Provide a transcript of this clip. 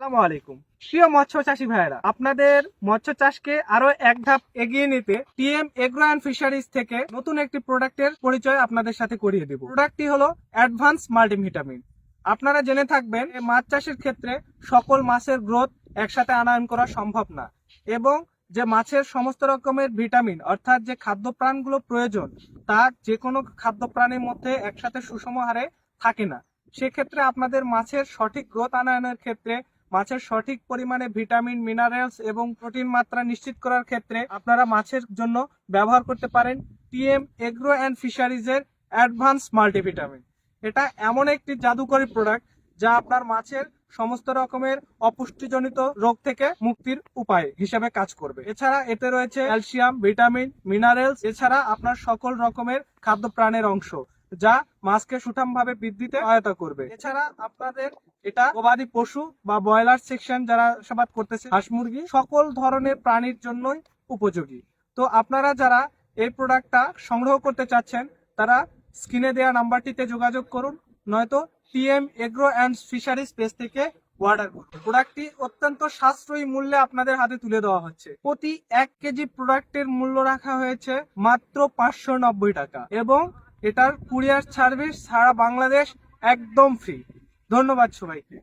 আসসালামু আলাইকুম। প্রিয় মৎস্য চাষী ভাইয়েরা, আপনাদের মৎস্য চাষকে আরও এক ধাপ এগিয়ে নিতে টিএম এগ্রো অ্যান্ড ফিশারিজ থেকে নতুন একটি প্রোডাক্টের পরিচয় আপনাদের সাথে করিয়ে দেব। প্রোডাক্টটি হলো অ্যাডভান্স মাল্টিভিটামিন। আপনারা জেনে থাকবেন মাছ চাষের ক্ষেত্রে সকল মাছের গ্রোথ একসাথে আনায়ন করা সম্ভব না এবং যে মাছের সমস্ত রকমের ভিটামিন, অর্থাৎ যে খাদ্য প্রাণগুলো প্রয়োজন, তা যে কোনো খাদ্য প্রাণীর মধ্যে একসাথে সুষম হারে থাকে না। সেক্ষেত্রে আপনাদের মাছের সঠিক গ্রোথ আনায়নের ক্ষেত্রে মাছের সঠিক পরিমাণে ভিটামিন, মিনারেলস এবং প্রোটিন মাত্রা নিশ্চিত করার ক্ষেত্রে আপনারা মাছের জন্য ব্যবহার করতে পারেন টিএম এগ্রো অ্যান্ড ফিশারিজের অ্যাডভান্স মাল্টিভিটামিন। এটা এমন একটি জাদুকরী প্রোডাক্ট যা আপনার মাছের সমস্ত রকমের অপুষ্টিজনিত রোগ থেকে মুক্তির উপায় হিসেবে কাজ করবে। এছাড়া এতে রয়েছে ক্যালসিয়াম, ভিটামিন, মিনারেলস, এছাড়া আপনার সকল রকমের খাদ্য প্রাণের অংশ। যা মাছকে সুঠামভাবে বৃদ্ধিতে সহায়তা করবে। এছাড়া আপনাদের এটা গবাদি পশু বা ব্রয়লার সেকশন যারা সাবাদ করতেছে, হাঁস মুরগি, সকল ধরনের প্রাণীর জন্যই উপযোগী। তো আপনারা যারা এই প্রোডাক্টটা সংগ্রহ করতে চাচ্ছেন, তারা স্ক্রিনে দেওয়া নাম্বারটিতে যোগাযোগ করুন, নয়তো TM agro and fisheries page থেকে অর্ডার করুন। প্রোডাক্টটি অত্যন্ত সাশ্রয়ী মূল্যে আপনাদের হাতে তুলে দেওয়া হচ্ছে। প্রতি এক কেজি প্রোডাক্টের মূল্য রাখা হয়েছে মাত্র পাঁচশো নব্বই টাকা এবং এটার কুরিয়ার সার্ভিস সারা বাংলাদেশ একদম ফ্রি ধন্যবাদ সবাইকে।